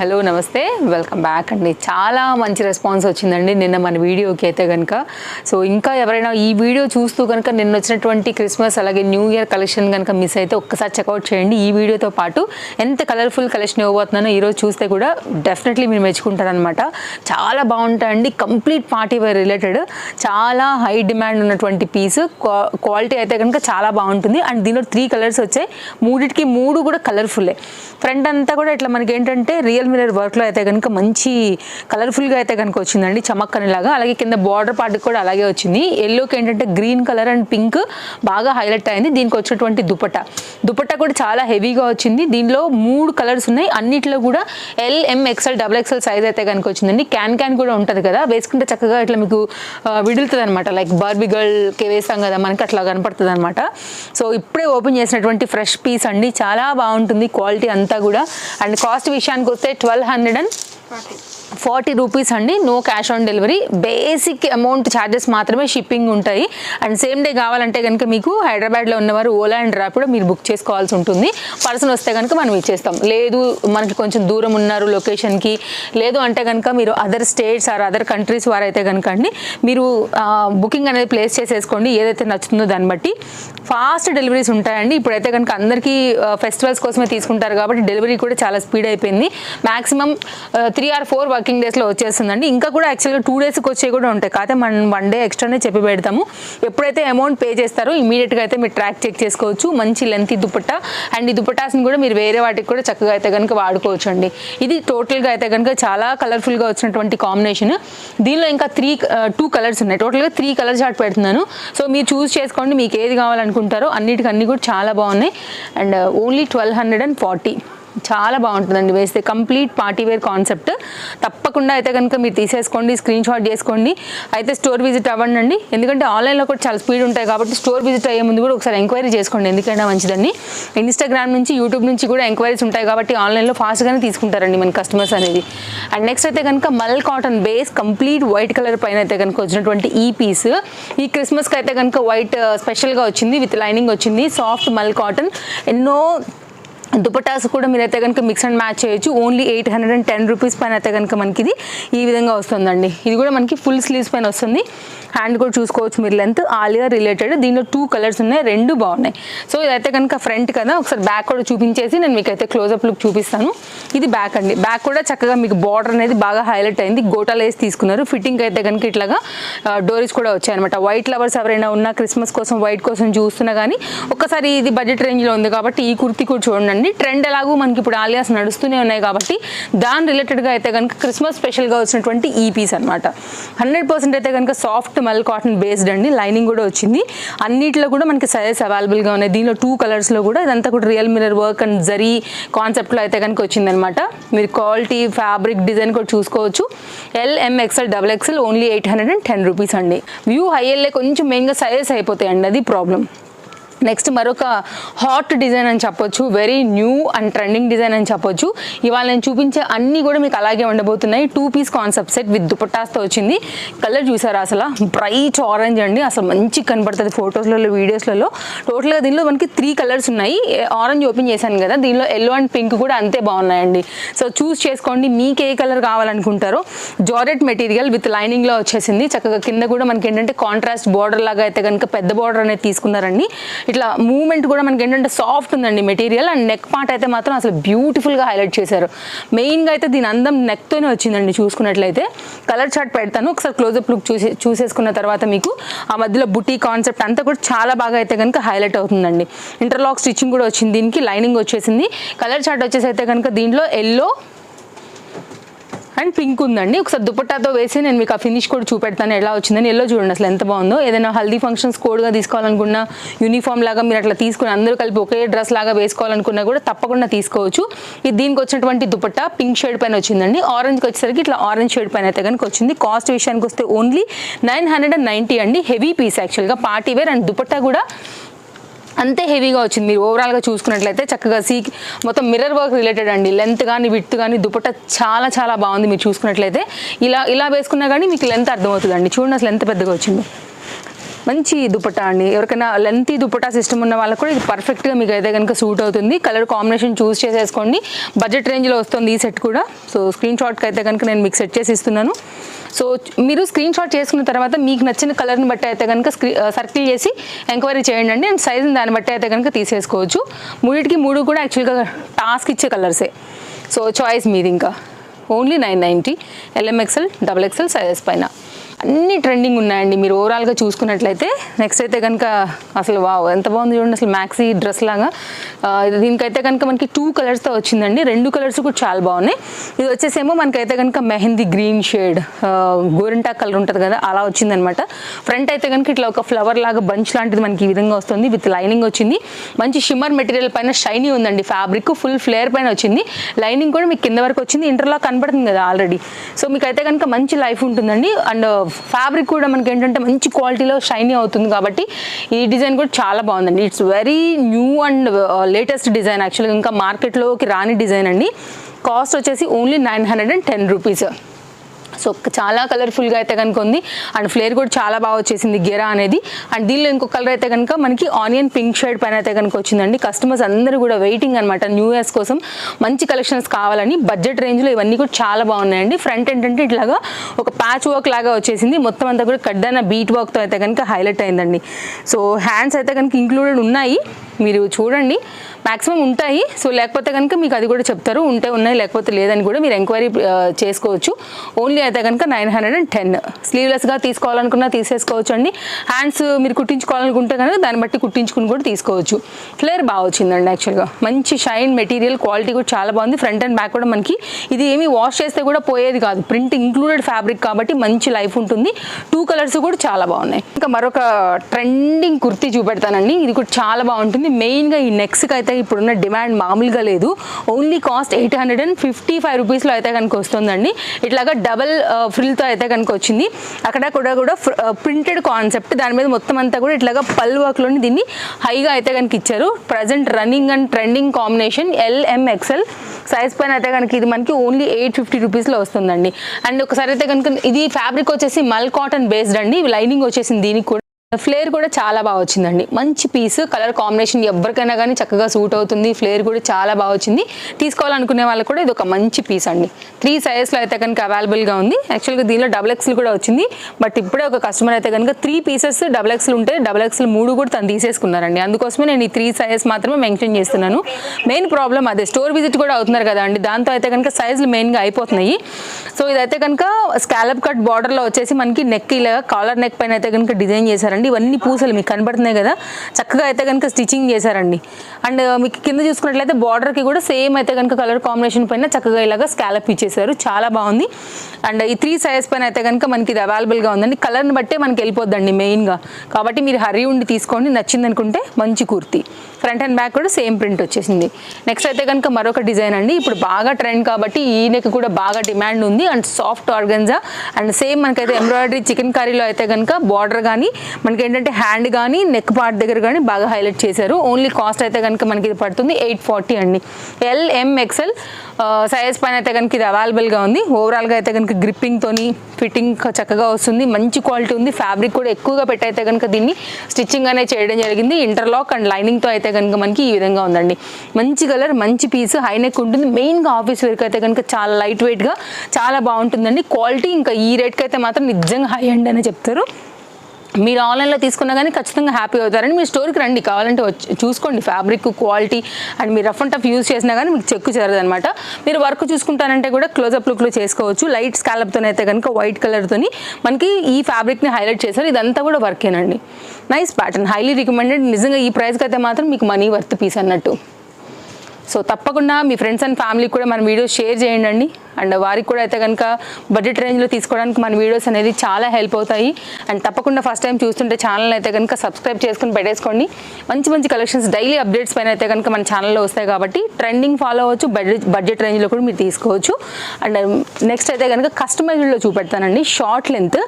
Hello నమస్తే. Welcome back అండి. చాలా మంచి రెస్పాన్స్ వచ్చిందండి నిన్న మన వీడియోకి అయితే కనుక సో ఇంకా ఎవరైనా ఈ వీడియో చూస్తూ కనుక నిన్న వచ్చినటువంటి క్రిస్మస్ అలాగే న్యూ ఇయర్ కలెక్షన్ కనుక మిస్ అయితే ఒక్కసారి చెక్అవుట్ చేయండి. ఈ వీడియోతో పాటు ఎంత కలర్ఫుల్ కలెక్షన్ ఇవ్వబోతున్నానో ఈరోజు చూస్తే కూడా డెఫినెట్లీ మీరు మెచ్చుకుంటారనమాట చాలా బాగుంటాయండి. కంప్లీట్ పార్టీ వేర్ రిలేటెడ్ చాలా హై డిమాండ్ ఉన్నటువంటి పీస్ క్వాలిటీ అయితే కనుక చాలా బాగుంటుంది. అండ్ దీనిలో త్రీ కలర్స్ వచ్చాయి. మూడిటికి మూడు కూడా కలర్ఫుల్లే ఫ్రంట్ అంతా కూడా ఇట్లా మనకి ఏంటంటే రియల్ మిరర్ వర్క్లో అయితే కనుక మంచి కలర్ఫుల్గా అయితే కనుక వచ్చిందండి చమక్కనిలాగా. అలాగే కింద బార్డర్ పార్ట్ కూడా అలాగే వచ్చింది. ఎల్లోకి ఏంటంటే గ్రీన్ కలర్ అండ్ పింక్ బాగా హైలైట్ అయింది. దీనికి వచ్చినటువంటి దుపట్టా. దుపట్ట కూడా చాలా హెవీగా వచ్చింది. దీనిలో మూడు కలర్స్ ఉన్నాయి. అన్నిట్లో కూడా L M XL double XL size అయితే కనుక వచ్చిందండి. క్యాన్ క్యాన్ కూడా ఉంటుంది కదా. వేసుకుంటే చక్కగా ఇట్లా మీకు విడులుతుంది అనమాట లైక్ బార్బీ గర్ల్కి వేస్తాం కదా మనకి అట్లా కనపడుతుంది అనమాట సో ఇప్పుడే ఓపెన్ చేసినటువంటి ఫ్రెష్ పీస్ అండి. చాలా బాగుంటుంది క్వాలిటీ అంతా కూడా. అండ్ కాస్ట్ విషయానికి వస్తే twelve hundred and forty rupees అండి no cash on delivery. Basic amount charges మాత్రమే షిప్పింగ్ ఉంటాయి. అండ్ సేమ్ డే కావాలంటే కనుక మీకు హైదరాబాద్లో ఉన్నవారు ఓలా అండ్ ర్యాపిడో మీరు బుక్ చేసుకోవాల్సి ఉంటుంది. పర్సన్ వస్తే కనుక మనం ఇచ్చేస్తాం. లేదు మనకి కొంచెం దూరం ఉన్నారు లొకేషన్కి. లేదు అంటే కనుక మీరు other states or other countries వారైతే కనుక అండి మీరు బుకింగ్ అనేది ప్లేస్ చేసేసుకోండి. ఏదైతే నచ్చుతుందో దాన్ని బట్టి. ఫాస్ట్ డెలివరీస్ ఉంటాయండి. ఇప్పుడైతే కనుక అందరికీ ఫెస్టివల్స్ కోసమే తీసుకుంటారు కాబట్టి డెలివరీ కూడా చాలా స్పీడ్ అయిపోయింది. Maximum three or four working డేస్లో వచ్చేస్తుందండి. ఇంకా కూడా యాక్చువల్గా టూ డేస్కి వచ్చే కూడా ఉంటాయి. కాకపోతే మనం వన్ డే ఎక్స్ట్రానే చెప్పి పెడతాము. ఎప్పుడైతే అమౌంట్ పే చేస్తారో ఇమీడియట్గా అయితే మీరు ట్రాక్ చెక్ చేసుకోవచ్చు. మంచి లెంత్ దుపట్టా. అండ్ ఈ దుపట్టాస్ని కూడా మీరు వేరే వాటికి కూడా చక్కగా అయితే కనుక వాడుకోవచ్చు అండి ఇది టోటల్గా అయితే కనుక చాలా కలర్ఫుల్గా వచ్చినటువంటి కాంబినేషన్ దీనిలో ఇంకా త్రీ టూ కలర్స్ ఉన్నాయి. టోటల్గా త్రీ కలర్ చార్ట్ పెడుతున్నాను. సో మీరు చూస్ చేసుకోండి. మీకు ఏది కావాలనుకుంటారో అన్నిటికన్నీ కూడా చాలా బాగున్నాయి. And only twelve hundred and forty చాలా బాగుంటుందండి. వేస్తే కంప్లీట్ పార్టీ వేర్ కాన్సెప్ట్. తప్పకుండా అయితే కనుక మీరు తీసేసుకోండి స్క్రీన్ షాట్ చేసుకోండి అయితే స్టోర్ విజిట్ అవ్వండి ఎందుకంటే ఆన్లైన్లో కూడా చాలా స్పీడ్ ఉంటాయి కాబట్టి స్టోర్ విజిట్ అయ్యే ముందు కూడా ఒకసారి ఎంక్వైరీ చేసుకోండి ఎందుకైనా మంచిదండి ఇన్స్టాగ్రామ్ నుంచి యూట్యూబ్ నుంచి కూడా ఎంక్వైరీస్ ఉంటాయి కాబట్టి ఆన్లైన్లో ఫాస్ట్గానే తీసుకుంటారండి మన కస్టమర్స్ అనేది. అండ్ నెక్స్ట్ అయితే కనుక mul cotton base complete white colour పైన అయితే కనుక వచ్చినటువంటి ఈ పీస్. ఈ క్రిస్మస్కి అయితే కనుక వైట్ uh, స్పెషల్గా వచ్చింది విత్ లైనింగ్ వచ్చింది. Soft mul cotton. ఎన్నో దుపటాస్ కూడా మీరైతే కనుక మిక్స్ అండ్ మ్యాచ్ చేయొచ్చు. Only eight hundred and ten rupees పైన అయితే కనుక మనకి ఇది ఈ విధంగా వస్తుందండి. ఇది కూడా మనకి ఫుల్ స్లీవ్స్ పైన వస్తుంది. హ్యాండ్ కూడా చూసుకోవచ్చు మీరు లెంత్ ఆలియా రిలేటెడ్ దీనిలో టూ కలర్స్ ఉన్నాయి. రెండు బాగున్నాయి. సో ఇదైతే కనుక ఫ్రంట్ కదా. ఒకసారి బ్యాక్ కూడా చూపించేసి నేను మీకు అయితే క్లోజప్ లుక్ చూపిస్తాను. ఇది బ్యాక్ అండి. బ్యాక్ కూడా చక్కగా మీకు బార్డర్ అనేది బాగా హైలైట్ అయింది. గోటాలు వేసి తీసుకున్నారు. ఫిట్టింగ్ అయితే కనుక ఇట్లాగా డోరీస్ కూడా వచ్చాయన్నమాట. వైట్ లవర్స్ ఎవరైనా ఉన్నా క్రిస్మస్ కోసం వైట్ కోసం చూస్తున్నా కానీ ఒకసారి ఇది బడ్జెట్ రేంజ్లో ఉంది కాబట్టి ఈ కుర్తి కూడా చూడండి. ట్రెండ్ ఎలాగూ మనకి ఇప్పుడు ఆలియాస్ నడుస్తూనే ఉన్నాయి కాబట్టి దాని రిలేటెడ్గా అయితే కనుక క్రిస్మస్ స్పెషల్గా వచ్చినటువంటి ఈ పీస్ అనమాట హండ్రెడ్ పర్సెంట్ అయితే కనుక సాఫ్ట్ మల్ కాటన్ బేస్డ్ అండి. లైనింగ్ కూడా వచ్చింది. అన్నిట్లో కూడా మనకి సైజెస్ అవైలబుల్గా ఉన్నాయి. దీనిలో టూ కలర్స్లో కూడా ఇదంతా కూడా real mirror work and zari కాన్సెప్ట్లో అయితే కనుక వచ్చిందనమాట మీరు క్వాలిటీ ఫ్యాబ్రిక్ డిజైన్ కూడా చూసుకోవచ్చు. L M XL double XL only eight hundred and ten rupees అండి. వ్యూ హైయల్లే కొంచెం మెయిన్గా సైజెస్ అయిపోతాయి అండి అది ప్రాబ్లం నెక్స్ట్ మరొక హాట్ డిజైన్ అని చెప్పొచ్చు very new and trending design అని చెప్పొచ్చు. ఇవాళ నేను చూపించే అన్నీ కూడా మీకు అలాగే ఉండబోతున్నాయి. Two piece concept set with దుపట్టాస్తో వచ్చింది. కలర్ చూసారా అసలు? బ్రైట్ ఆరెంజ్ అండి. అసలు మంచి కనబడుతుంది ఫొటోస్లలో వీడియోస్లలో. టోటల్గా దీనిలో మనకి త్రీ కలర్స్ ఉన్నాయి. ఆరెంజ్ ఓపెన్ చేశాను కదా దీనిలో ఎల్లో అండ్ పింక్ కూడా అంతే బాగున్నాయండి. సో చూస్ చేసుకోండి మీకు ఏ కలర్ కావాలనుకుంటారో. జారెట్ మెటీరియల్ విత్ లైనింగ్లో వచ్చేసింది. చక్కగా కింద కూడా మనకి ఏంటంటే కాంట్రాస్ట్ బార్డర్ లాగా అయితే కనుక పెద్ద బార్డర్ అనేది తీసుకున్నారండి. ఇట్లా మూమెంట్ కూడా మనకి ఏంటంటే సాఫ్ట్ ఉందండి మెటీరియల్ అండ్ నెక్ పార్ట్ అయితే మాత్రం అసలు బ్యూటిఫుల్గా హైలైట్ చేశారు. మెయిన్గా అయితే దీని అందం నెక్తోనే వచ్చిందండి చూసుకున్నట్లయితే. కలర్ చార్ట్ పెడతాను. ఒకసారి క్లోజప్ లుక్ చూసే చూసేసుకున్న తర్వాత మీకు ఆ మధ్యలో బుటీ కాన్సెప్ట్ అంతా కూడా చాలా బాగా అయితే కనుక హైలైట్ అవుతుందండి. ఇంటర్లాక్ స్టిచ్చింగ్ కూడా వచ్చింది. దీనికి లైనింగ్ వచ్చేసింది. కలర్ చార్ట్ వచ్చేసి అయితే కనుక దీంట్లో ఎల్లో అండ్ పింక్ ఉందండి. ఒకసారి దుపట్టాతో వేసి నేను మీకు ఆ ఫినిష్ కూడా చూపెడతాను. ఎలా వచ్చిందని ఎల్లో చూడండి అసలు ఎంత బాగుందో. ఏదైనా హల్దీ ఫంక్షన్స్ కోడ్గా తీసుకోవాలనుకున్నా యూనిఫామ్ లాగా మీరు అట్లా తీసుకుని అందరూ కలిపి ఒకే డ్రెస్ లాగా వేసుకోవాలనుకున్నా కూడా తప్పకుండా తీసుకోవచ్చు. ఇది దీనికి వచ్చినటువంటి దుపట్టా పింక్ షేడ్ పైన వచ్చిందండి. ఆరెంజ్కి వచ్చేసరికి ఇట్లా ఆరెంజ్ షేడ్ పైన అయితే కనుక వచ్చింది. కాస్ట్ విషయానికి వస్తే only nine hundred and ninety అండి. హెవీ పీస్ యాక్చువల్గా పార్టీ వేర్ అండ్ దుపట్టా కూడా అంతే హెవీగా వచ్చింది. మీరు ఓవరాల్గా చూసుకున్నట్లయితే చక్కగా సీ మొత్తం మిర్రర్ వర్క్ రిలేటెడ్ అండి. లెంత్ కానీ విత్ కానీ దుపట్ట చాలా చాలా బాగుంది మీరు చూసుకున్నట్లయితే. ఇలా ఇలా వేసుకున్నా కానీ మీకు లెంత్ అర్థమవుతుందండి. చూడండి అసలు ఎంత పెద్దగా వచ్చింది. మంచి దుపట్టా అండి. ఎవరికైనా లెంతీ దుపట్టా సిస్టమ్ ఉన్న వాళ్ళకి కూడా ఇది పర్ఫెక్ట్గా మీకు అయితే కనుక సూట్ అవుతుంది. కలర్ కాంబినేషన్ చూస్ చేసేసుకోండి. బడ్జెట్ రేంజ్లో వస్తుంది ఈ సెట్ కూడా. సో స్క్రీన్ షాట్కి అయితే కనుక నేను మీకు సెట్ చేసి ఇస్తున్నాను. సో మీరు స్క్రీన్ షాట్ చేసుకున్న తర్వాత మీకు నచ్చిన కలర్ని బట్టి అయితే కనుక సర్కిల్ చేసి ఎంక్వైరీ చేయండి అండి. అండ్ సైజుని దాన్ని బట్టి అయితే కనుక తీసేసుకోవచ్చు. మూడింటికి మూడు కూడా యాక్చువల్గా టాస్క్ ఇచ్చే కలర్సే సో చాయిస్ మీది ఇంకా. Only nine ninety L M XL double XL sizes పైన. అన్ని ట్రెండింగ్ ఉన్నాయండి. మీరు ఓవరాల్గా చూసుకున్నట్లయితే నెక్స్ట్ అయితే కనుక అసలు వావ్ ఎంత బాగుంది చూడండి. అసలు మ్యాక్సీ డ్రెస్ లాగా. దీనికైతే కనుక మనకి టూ కలర్స్తో వచ్చిందండి. రెండు కలర్స్ కూడా చాలా బాగున్నాయి. ఇది వచ్చేసేమో మనకైతే కనుక మెహందీ గ్రీన్ షేడ్ గోరింటా కలర్ ఉంటుంది కదా అలా వచ్చిందనమాట. ఫ్రంట్ అయితే కనుక ఇట్లా ఒక ఫ్లవర్ లాగా బంచ్ లాంటిది మనకి ఈ విధంగా వస్తుంది విత్ లైనింగ్ వచ్చింది. మంచి షిమ్మర్ మెటీరియల్ పైన షైనీ ఉందండి ఫ్యాబ్రిక్ ఫుల్ ఫ్లేర్ పైన వచ్చింది. లైనింగ్ కూడా మీకు కింద వరకు వచ్చింది. ఇంటర్లాక్ కనబడుతుంది కదా ఆల్రెడీ సో మీకు అయితే కనుక మంచి లైఫ్ ఉంటుందండి. అండ్ ఫ్యాబ్రిక్ కూడా మనకి ఏంటంటే మంచి క్వాలిటీలో షైనీ అవుతుంది కాబట్టి ఈ డిజైన్ కూడా చాలా బాగుందండి. It's very new and latest design యాక్చువల్గా ఇంకా మార్కెట్లోకి రాని డిజైన్ అండి. కాస్ట్ వచ్చేసి only nine hundred and ten rupees so చాలా కలర్ఫుల్గా అయితే కనుక ఉంది. అండ్ ఫ్లేర్ కూడా చాలా బాగా వచ్చేసింది గెరా అనేది. అండ్ దీనిలో ఇంకో కలర్ అయితే కనుక మనకి ఆనియన్ పింక్ షేడ్ పైన అయితే కనుక వచ్చిందండి. కస్టమర్స్ అందరూ కూడా వెయిటింగ్ అనమాట న్యూ ఇయర్స్ కోసం. మంచి కలెక్షన్స్ కావాలని బడ్జెట్ రేంజ్లో ఇవన్నీ కూడా చాలా బాగున్నాయండి. ఫ్రంట్ ఏంటంటే ఇట్లాగా ఒక ప్యాచ్ వర్క్ లాగా వచ్చేసింది. మొత్తం అంతా కూడా కడ్డైన బీట్ వర్క్తో అయితే కనుక హైలైట్ అయిందండి. సో హ్యాండ్స్ అయితే కనుక ఇంక్లూడెడ్ ఉన్నాయి. మీరు చూడండి. మాక్సిమం ఉంటాయి. సో లేకపోతే కనుక మీకు అది కూడా చెప్తారు. ఉంటే ఉన్నాయి లేకపోతే లేదని కూడా మీరు ఎంక్వైరీ చేసుకోవచ్చు. ఓన్లీ అయితే కనుక నైన్ హండ్రెడ్ అండ్ టెన్. స్లీవ్లెస్గా తీసుకోవాలనుకున్నా తీసేసుకోవచ్చు అండి హ్యాండ్స్ మీరు కుట్టించుకోవాలనుకుంటే కనుక దాన్ని బట్టి కుట్టించుకుని కూడా తీసుకోవచ్చు. ఫ్లేర్ బాగా వచ్చిందండి యాక్చువల్గా మంచి షైన్ మెటీరియల్ క్వాలిటీ కూడా చాలా బాగుంది. ఫ్రంట్ అండ్ బ్యాక్ కూడా మనకి ఇది ఏమి వాష్ చేస్తే కూడా పోయేది కాదు. ప్రింట్ ఇంక్లూడెడ్ ఫ్యాబ్రిక్ కాబట్టి మంచి లైఫ్ ఉంటుంది. టూ కలర్స్ కూడా చాలా బాగున్నాయి. ఇంకా మరొక ట్రెండింగ్ కుర్తీ చూపెడతానండి. ఇది కూడా చాలా బాగుంటుంది. మెయిన్గా ఈ నెక్స్కి అయితే ఇప్పుడున్న డిమాండ్ మామూలుగా లేదు. Only cost eight hundred and fifty five రూపీస్లో అయితే కనుక వస్తుందండి. ఇట్లాగా డబల్ ఫ్రిల్తో uh, అయితే కనుక వచ్చింది. అక్కడ కూడా కూడా ప్రింటెడ్ కాన్సెప్ట్ దాని మీద మొత్తం అంతా కూడా ఇట్లాగా పల్ వర్క్లోని దీన్ని హైగా అయితే కనుక ఇచ్చారు. Present running and trending combination L M XL size పైన అయితే కనుక ఇది మనకి ఓన్లీ ఎయిట్ ఫిఫ్టీ రూపీస్లో వస్తుందండి. అండ్ ఒకసారి అయితే కనుక ఇది ఫ్యాబ్రిక్ వచ్చేసి మల్ కాటన్ బేస్డ్ అండి. లైనింగ్ వచ్చేసింది దీనికి కూడా. ఫ్లేర్ కూడా చాలా బాగా వచ్చిందండి. మంచి పీస్ కలర్ కాంబినేషన్ ఎవరికైనా కానీ చక్కగా సూట్ అవుతుంది. ఫ్లేర్ కూడా చాలా బాగా వచ్చింది. తీసుకోవాలనుకునే వాళ్ళకి కూడా ఇది ఒక మంచి పీస్ అండి. త్రీ సైజెస్లో అయితే కనుక అవైలబుల్గా ఉంది. యాక్చువల్గా దీనిలో డబుల్ ఎక్స్లు కూడా వచ్చింది. బట్ ఇప్పుడే ఒక కస్టమర్ అయితే కనుక త్రీ పీసెస్ డబుల్ ఎక్స్లు ఉంటే డబుల్ ఎక్స్లు మూడు కూడా తను తీసేసుకున్నారండి. అందుకోసమే నేను ఈ త్రీ సైజెస్ మాత్రమే మెన్షన్ చేస్తున్నాను. మెయిన్ ప్రాబ్లం అదే స్టోర్ విజిట్ కూడా అవుతున్నారు కదా అండి. దాంతో అయితే కనుక సైజులు మెయిన్గా అయిపోతున్నాయి. సో ఇదైతే కనుక స్కాలప్ కట్ బార్డర్లో వచ్చేసి మనకి నెక్ ఇలా కాలర్ నెక్ పైన అయితే కనుక డిజైన్ చేశారండి. ఇవన్నీ పూసలు మీకు కనబడుతున్నాయి కదా. చక్కగా అయితే కనుక స్టిచ్చింగ్ చేశారండి. అండ్ మీకు కింద చూసుకున్నట్లయితే బార్డర్కి కూడా సేమ్ అయితే కనుక కలర్ కాంబినేషన్ పైన చక్కగా ఇలాగా స్కాలప్ ఇచ్చేసారు చాలా బాగుంది. అండ్ ఈ త్రీ సైజ్ పైన అయితే కనుక మనకి ఇది అవైలబుల్గా ఉందండి. కలర్ని బట్టే మనకి వెళ్ళిపోద్దండి మెయిన్గా కాబట్టి మీరు హరి ఉండి తీసుకోండి. నచ్చింది అనుకుంటే మంచి కుర్తీ. ఫ్రంట్ అండ్ బ్యాక్ కూడా సేమ్ ప్రింట్ వచ్చేసింది. నెక్స్ట్ అయితే కనుక మరొక డిజైన్ అండి. ఇప్పుడు బాగా ట్రెండ్ కాబట్టి ఈ నెక్ కూడా బాగా డిమాండ్ ఉంది. And soft organza and same మనకైతే ఎంబ్రాయిడరీ చికెన్ కర్రీలో అయితే కనుక బార్డర్ కానీ మనకి ఏంటంటే హ్యాండ్ కానీ నెక్ పార్ట్ దగ్గర కానీ బాగా హైలైట్ చేశారు. ఓన్లీ కాస్ట్ అయితే కనుక మనకి ఇది పడుతుంది ఎయిట్ ఫార్టీ అండి. ఎల్ఎంఎక్సెల్ సైజ్ పైన అయితే కనుక ఇది అవైలబుల్గా ఉంది. ఓవరాల్గా అయితే కనుక గ్రిప్పింగ్తోని ఫిట్టింగ్ చక్కగా వస్తుంది. మంచి క్వాలిటీ ఉంది. ఫ్యాబ్రిక్ కూడా ఎక్కువగా పెట్టయితే కనుక దీన్ని స్టిచ్చింగ్ అనేది చేయడం జరిగింది. ఇంటర్లాక్ అండ్ లైనింగ్తో అయితే కనుక మనకి ఈ విధంగా ఉందండి. మంచి కలర్ మంచి పీస్ హై నెక్ ఉంటుంది. మెయిన్గా ఆఫీస్ వేర్కి అయితే కనుక చాలా లైట్ వెయిట్గా చాలా బాగుంటుందండి. క్వాలిటీ ఇంకా ఈ రేట్కి అయితే మాత్రం నిజంగా హై అండ్ అనే చెప్తారు. మీరు ఆన్లైన్లో తీసుకున్నా కానీ ఖచ్చితంగా హ్యాపీ అవుతారని మీరు స్టోర్కి రండి. కావాలంటే వచ్చి చూసుకోండి. ఫ్యాబ్రిక్ క్వాలిటీ అండ్ మీరు రఫ్ అండ్ టఫ్ యూస్ చేసినా కానీ మీకు చెక్కు చేరదు అనమాట మీరు వర్క్ చూసుకుంటానంటే కూడా క్లోజప్ లుక్లో చేసుకోవచ్చు. లైట్ స్కాలప్తో అయితే కనుక వైట్ కలర్తో మనకి ఈ ఫ్యాబ్రిక్ని హైలైట్ చేశారు. ఇదంతా కూడా వర్కేనండి. Nice pattern. Highly recommended. నిజంగా ఈ ప్రైస్కి అయితే మాత్రం మీకు మనీ వర్త్ పీస్ అన్నట్టు. సో తప్పకుండా మీ ఫ్రెండ్స్ అండ్ ఫ్యామిలీకి కూడా మన వీడియోస్ షేర్ చేయండి అండ్ వారికి కూడా అయితే కనుక బడ్జెట్ రేంజ్లో తీసుకోవడానికి మన వీడియోస్ అనేది చాలా హెల్ప్ అవుతాయి. అండ్ తప్పకుండా ఫస్ట్ టైం చూస్తుంటే ఛానల్ అయితే కనుక సబ్స్క్రైబ్ చేసుకుని పెట్టేసుకోండి మంచి మంచి కలెక్షన్స్ డైలీ అప్డేట్స్ పైన అయితే కనుక మన ఛానల్లో వస్తాయి కాబట్టి ట్రెండింగ్ ఫాలో అవ్వచ్చు బడ్జెట్ బడ్జెట్ రేంజ్లో కూడా మీరు తీసుకోవచ్చు. అండ్ నెక్స్ట్ um, అయితే కనుక కస్టమైజ్డ్లో చూపెడతానండి. Short length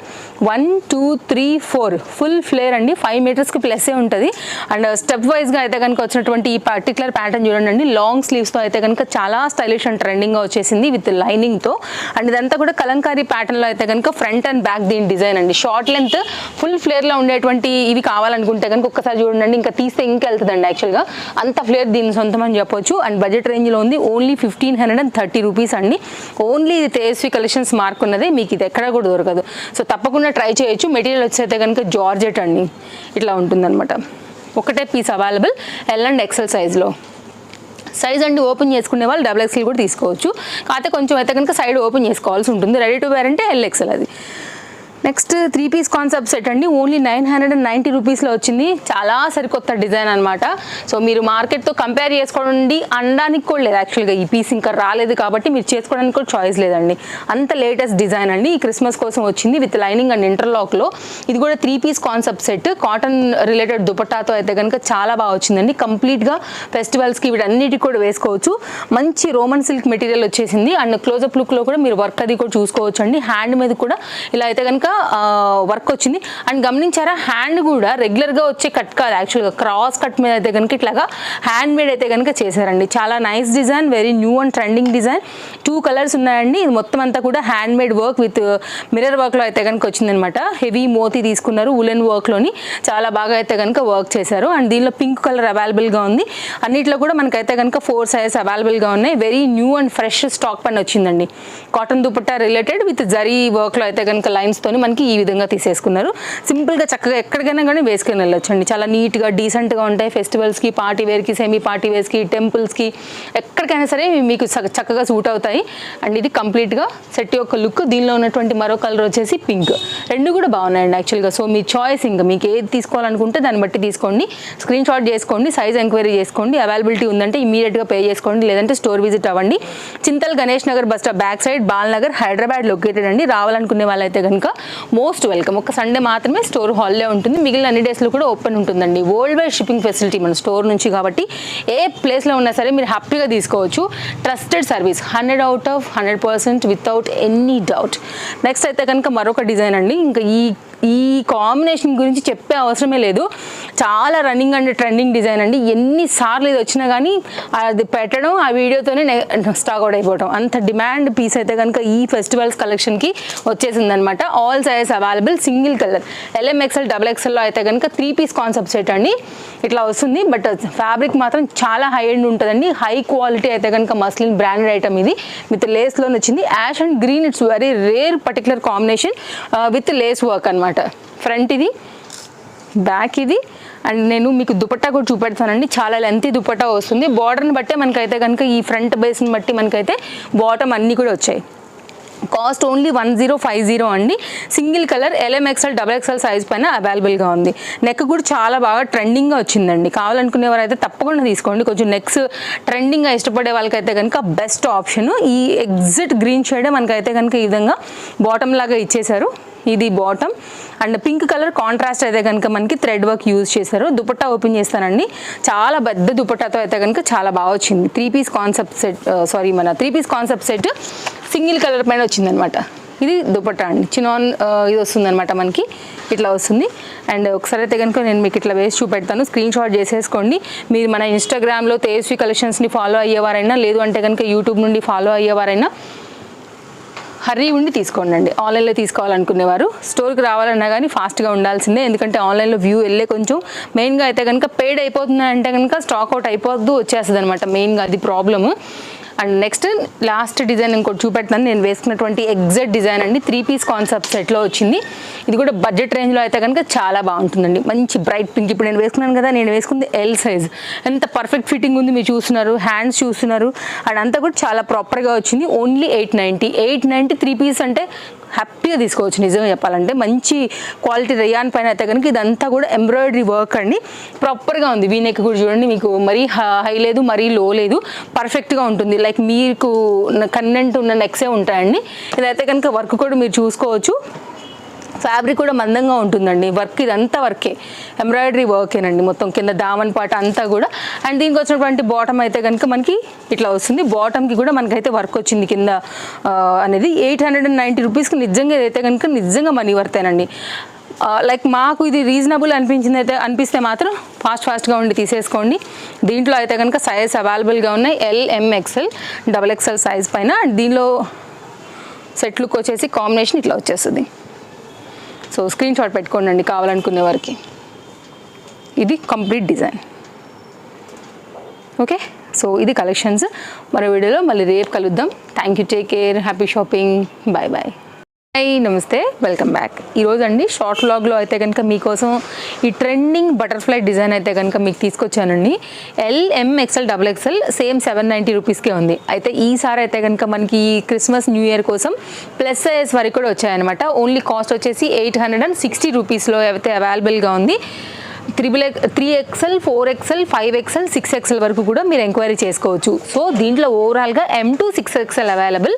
one two three four. Full flare అండి. ఫైవ్ మీటర్స్కి ప్లస్సే ఉంటుంది. అండ్ uh, స్టెప్ వైజ్గా అయితే కనుక వచ్చినటువంటి ఈ పర్టికులర్ ప్యాటర్న్ చూడండి లాంగ్ స్లీవ్స్తో అయితే కనుక చాలా స్టైలిష్ అండ్ ట్రెండింగ్గా వచ్చేసింది విత్ లైనింగ్తో అండ్ ఇదంతా కూడా కలంకారీ ప్యాటర్న్లో అయితే కనుక ఫ్రంట్ అండ్ బ్యాక్ దీని డిజైన్ అండి. షార్ట్ లెంత్ ఫుల్ ఫ్లేర్లో ఉండేటువంటి ఇవి కావాలనుకుంటే కనుక ఒక్కసారి చూడండి ఇంకా తీస్తే ఇంకా వెళ్తుందండి యాక్చువల్గా అంత ఫ్లేర్ దీని సొంతం అని చెప్పొచ్చు. అండ్ బడ్జెట్ రేంజ్లో ఉంది. Only fifteen hundred and thirty rupees అండి. ఓన్లీ ఇది తేజస్వి కలెక్షన్స్ మార్క్ ఉన్నది. మీకు ఇది ఎక్కడ కూడా దొరకదు. సో తప్పకుండా ట్రై చేయొచ్చు. మెటీరియల్ వచ్చేస్తే కనుక జార్జెట్ అండి. ఇట్లా ఉంటుందన్నమాట. ఒకటే piece available L and XL సైజ్లో సైజ్ అండి ఓపెన్ చేసుకునే వాళ్ళు డబుల్ ఎక్స్ఎల్ కూడా తీసుకోవచ్చు. కాకపోతే కొంచెం అయితే కనుక సైడ్ ఓపెన్ చేసుకోవాల్సి ఉంటుంది. రెడీ టు వేర్ అంటే ఎల్ ఎక్సెల్ అది. Next three piece concept set అండి. Only nine hundred and ninety రూపీస్లో వచ్చింది. చాలా సరికొత్త డిజైన్ అనమాట సో మీరు మార్కెట్తో కంపేర్ చేసుకోండి. అనడానికి కూడా లేదు. యాక్చువల్గా ఈ పీస్ ఇంకా రాలేదు కాబట్టి మీరు చేసుకోవడానికి కూడా చాయిస్ లేదండి. అంత లేటెస్ట్ డిజైన్ అండి. ఈ క్రిస్మస్ కోసం వచ్చింది విత్ లైనింగ్ అండ్ ఇంటర్లాక్లో ఇది కూడా three piece concept set. Cotton related దుపట్టాతో అయితే కనుక చాలా బాగా వచ్చిందండి. కంప్లీట్గా ఫెస్టివల్స్కి వీటన్నిటికి కూడా వేసుకోవచ్చు. మంచి రోమన్ సిల్క్ మెటీరియల్ వచ్చేసింది. అండ్ క్లోజప్ లుక్లో కూడా మీరు వర్క్ అది కూడా చూసుకోవచ్చు అండి హ్యాండ్ మీద కూడా ఇలా అయితే కనుక వర్క్ వచ్చింది. అండ్ గమనించారా హ్యాండ్ కూడా రెగ్యులర్గా వచ్చే కట్ కాదు. యాక్చువల్గా క్రాస్ కట్ మీద అయితే కనుక ఇట్లాగా హ్యాండ్ మేడ్ అయితే కనుక చేశారండి. చాలా nice design very new and trending design two colours ఉన్నాయండి. ఇది మొత్తం అంతా కూడా hand made work with mirror వర్క్లో అయితే కనుక వచ్చిందనమాట హెవీ మోతీ తీసుకున్నారు ఉలెన్ వర్క్లోని చాలా బాగా అయితే కనుక వర్క్ చేశారు. అండ్ దీనిలో పింక్ కలర్ అవైలబుల్గా ఉంది. అన్నిట్లో కూడా మనకైతే కనుక ఫోర్ సైజెస్ అవైలబుల్గా ఉన్నాయి. Very new and fresh stock పని వచ్చిందండి. Cotton dupatta related with zari వర్క్లో అయితే కనుక లైన్స్తో మనకి ఈ విధంగా తీసేసుకున్నారు. సింపుల్గా చక్కగా ఎక్కడికైనా కానీ వేసుకొని వెళ్ళొచ్చండి. చాలా నీట్గా డీసెంట్గా ఉంటాయి. ఫెస్టివల్స్కి పార్టీ వేర్కి సెమీ పార్టీ వేర్స్కి టెంపుల్స్కి ఎక్కడికైనా సరే మీకు చక్క- చక్కగా సూట్ అవుతాయి. అండ్ ఇది కంప్లీట్గా సెట్ యొక్క లుక్. దీనిలో ఉన్నటువంటి మరో కలర్ వచ్చేసి పింక్. రెండు కూడా బాగున్నాయండి యాక్చువల్గా. సో మీ చాయిస్ ఇంకా మీకు ఏది తీసుకోవాలనుకుంటే దాన్ని బట్టి తీసుకోండి. స్క్రీన్ షాట్ చేసుకోండి సైజ్ ఎంక్వైరీ చేసుకోండి. అవైలబిలిటీ ఉందంటే ఇమీడియట్గా పే చేసుకోండి. లేదంటే స్టోర్ విజిట్ అవ్వండి. Chintal Ganesh Nagar bus stop back side Balanagar Hyderabad located అండి. రావాలనుకునే వాళ్ళైతే కనుక మోస్ట్ వెల్కమ్. ఒక సండే మాత్రమే స్టోర్ హాల్లో ఉంటుంది. మిగిలిన అన్ని డేస్లో కూడా ఓపెన్ ఉంటుందండి. వరల్డ్ వైడ్ షిప్పింగ్ ఫెసిలిటీ మన స్టోర్ నుంచి కాబట్టి ఏ ప్లేస్లో ఉన్నా సరే మీరు హ్యాపీగా తీసుకోవచ్చు. Trusted service. Hundred out of hundred percent without any doubt. Next అయితే కనుక మరొక డిజైన్ అండి. ఇంకా ఈ ఈ కాంబినేషన్ గురించి చెప్పే అవసరమే లేదు. చాలా రన్నింగ్ అండ్ ట్రెండింగ్ డిజైన్ అండి. ఎన్నిసార్లు ఇది వచ్చినా కానీ అది పెట్టడం ఆ వీడియోతోనే స్టాక్ అవుట్ అయిపోవడం అంత డిమాండ్ పీస్ అయితే కనుక ఈ ఫెస్టివల్స్ కలెక్షన్కి వచ్చేసింది అనమాట all sizes available single colour L M XL double ఎక్సెల్లో అయితే కనుక త్రీ పీస్ కాన్సెప్ట్ సెట్ అండి. ఇట్లా వస్తుంది. బట్ ఫ్యాబ్రిక్ మాత్రం చాలా హై ఎండ్ ఉంటుందండి. హై క్వాలిటీ అయితే కనుక మస్లిన్ బ్రాండెడ్ ఐటమ్ ఇది. విత్ లేస్లో వచ్చింది. Ash and green it's very rare particular combination with lace work అనమాట ఫ్రంట్ ఇది. బ్యాక్ ఇది. అండ్ నేను మీకు దుపట్టా కూడా చూపెడతానండి. చాలా లెంతీ దుపట్టా వస్తుంది. బార్డర్ని బట్టే మనకైతే కనుక ఈ ఫ్రంట్ బేస్ని బట్టి మనకైతే బాటమ్ అన్నీ కూడా వచ్చాయి. Cost only one zero five zero అండి. Single colour L M XL double XL size పైన అవైలబుల్గా ఉంది. నెక్ కూడా చాలా బాగా ట్రెండింగ్గా వచ్చిందండి. కావాలనుకునే వారైతే తప్పకుండా తీసుకోండి. కొంచెం నెక్స్ ట్రెండింగ్గా ఇష్టపడే వాళ్ళకైతే కనుక బెస్ట్ ఆప్షన్ ఈ ఎగ్జిట్ గ్రీన్ షేడే మనకైతే కనుక ఈ విధంగా బాటమ్ లాగా ఇచ్చేశారు. ఇది bottom and pink colour contrast అయితే కనుక మనకి థ్రెడ్ వర్క్ యూజ్ చేశారు. దుపట్టా ఓపెన్ చేస్తానండి. చాలా పెద్ద దుపట్టాతో అయితే కనుక చాలా బాగా వచ్చింది. Three piece concept set sorry మన three piece concept set single colour పైన వచ్చిందనమాట ఇది దుపట్టా అండి. చినాన్ ఇది వస్తుందన్నమాట మనకి. ఇట్లా వస్తుంది. అండ్ ఒకసారి అయితే కనుక నేను మీకు ఇట్లా వేసి చూపెడతాను. స్క్రీన్ షాట్ చేసేసుకోండి. మీరు మన ఇన్స్టాగ్రామ్లో తేజస్వి కలెక్షన్స్ని ఫాలో అయ్యేవారైనా లేదు అంటే కనుక యూట్యూబ్ నుండి ఫాలో అయ్యేవారైనా హర్రీ ఉండి తీసుకోండి అండి ఆన్లైన్లో తీసుకోవాలనుకునేవారు. స్టోర్కి రావాలన్నా కానీ ఫాస్ట్గా ఉండాల్సిందే. ఎందుకంటే ఆన్లైన్లో వ్యూ వెళ్ళే కొంచెం మెయిన్గా అయితే కనుక పెయిడ్ అయిపోతుంది అంటే కనుక స్టాక్ అవుట్ అయిపోద్దు వచ్చేస్తుంది అనమాట మెయిన్గా అది problem and next last design ఇంకోటి చూపెడతాను. నేను వేసుకున్నటువంటి ఎగ్జాక్ట్ డిజైన్ అండి. త్రీ పీస్ కాన్సెప్ట్ సెట్లో వచ్చింది. ఇది కూడా బడ్జెట్ రేంజ్లో అయితే కనుక చాలా బాగుంటుందండి. మంచి బ్రైట్ పింక్. ఇప్పుడు నేను వేసుకున్నాను కదా నేను వేసుకుంది ఎల్ సైజ్ ఎంత పర్ఫెక్ట్ ఫిట్టింగ్ ఉంది మీరు చూస్తున్నారు హ్యాండ్స్ చూస్తున్నారు. అండ్ అంతా కూడా చాలా ప్రాపర్గా వచ్చింది. Only eight ninety. Eight ninety three piece అంటే హ్యాపీగా తీసుకోవచ్చు నిజంగా చెప్పాలంటే. మంచి క్వాలిటీ రయాన్ పైన అయితే కనుక ఇదంతా కూడా ఎంబ్రాయిడరీ వర్క్ అండి. ప్రాపర్గా ఉంది. వీనెక్ కూడా చూడండి మీకు మరీ హై లేదు మరీ లో లేదు. పర్ఫెక్ట్గా ఉంటుంది. లైక్ మీకు కన్నెంట్ ఉన్న నెక్సే ఉంటాయండి. ఇదైతే కనుక వర్క్ కూడా మీరు చూసుకోవచ్చు. ఫ్యాబ్రిక్ కూడా మందంగా ఉంటుందండి. వర్క్ ఇదంతా వర్కే. ఎంబ్రాయిడరీ వర్కేనండి మొత్తం కింద దామన్ పాట అంతా కూడా. అండ్ దీనికి వచ్చినటువంటి బాటమ్ అయితే కనుక మనకి ఇట్లా వస్తుంది. బాటమ్కి కూడా మనకైతే వర్క్ వచ్చింది కింద అనేది ఎయిట్ హండ్రెడ్ అండ్ నైంటీ రూపీస్కి నిజంగా ఇదైతే కనుక నిజంగా మనీ వర్తేనండి. లైక్ మాకు ఇది రీజనబుల్ అనిపించింది అయితే అనిపిస్తే మాత్రం ఫాస్ట్ ఫాస్ట్గా ఉండి తీసేసుకోండి. దీంట్లో అయితే కనుక సైజ్ అవైలబుల్గా ఉన్నాయి. L M XL double XL size పైన. అండ్ దీనిలో సెట్ లుక్ వచ్చేసి కాంబినేషన్ ఇట్లా వచ్చేస్తుంది. సో స్క్రీన్ షాట్ పెట్టుకోండి కావాలనుకునే వారికి. ఇది కంప్లీట్ డిజైన్. ఓకే? సో ఇది కలెక్షన్స్. మరో వీడియోలో మళ్ళీ రేపు కలుద్దాం. Thank you take care happy shopping bye bye hi నమస్తే. వెల్కమ్ బ్యాక్ ఈరోజు అండి షార్ట్ వ్లాగ్లో అయితే కనుక మీకోసం ఈ ట్రెండింగ్ బటర్ఫ్లై డిజైన్ అయితే కనుక మీకు తీసుకొచ్చానండి. L double XL same seven ninety రూపీస్కే ఉంది. అయితే ఈసారి అయితే కనుక మనకి ఈ క్రిస్మస్ న్యూ ఇయర్ కోసం ప్లస్ సైజ్ వరకు కూడా వచ్చాయన్నమాట. ఓన్లీ కాస్ట్ వచ్చేసి ఎయిట్ హండ్రెడ్ అండ్ సిక్స్టీ రూపీస్లో అయితే అవైలబుల్గా ఉంది. Triple three XL four XL five XL six XL వరకు కూడా మీరు ఎంక్వైరీ చేసుకోవచ్చు. సో దీంట్లో ఓవరాల్గా M to six XL available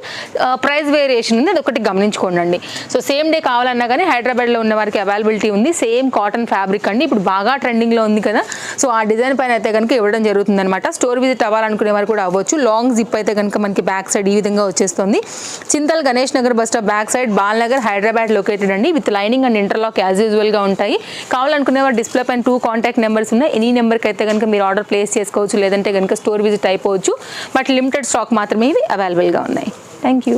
price variation ఉంది అది ఒకటి గమనించుకోండి సో సేమ్ డే కావాలన్నా కానీ హైదరాబాద్లో ఉన్న వారికి అవైలబిలిటీ ఉంది. సేమ్ కాటన్ ఫ్యాబ్రిక్ అండి. ఇప్పుడు బాగా ట్రెండింగ్లో ఉంది కదా. సో ఆ డిజైన్ పైన అయితే కనుక ఇవ్వడం జరుగుతుందనమాట స్టోర్ విజిట్ అవ్వాలనుకునే వారు కూడా అవ్వచ్చు. లాంగ్ జిప్ అయితే కనుక మనకి బ్యాక్ సైడ్ ఈ విధంగా వచ్చేస్తుంది. Chintal Ganesh Nagar bus stop back side Balanagar Hyderabad located అండి. With lining and interlock as యూజువల్గా ఉంటాయి. కావాలనుకునే వారు display and two contact numbers ఉన్నాయి. ఎనీ నెంబర్కి అయితే కనుక మీరు ఆర్డర్ ప్లేస్ చేసుకోవచ్చు లేదంటే కనుక స్టోర్ విజిట్ అయిపోవచ్చు. బట్ లిమిటెడ్ స్టాక్ మాత్రమే ఇవి అవైలబుల్గా ఉన్నాయి. Thank you.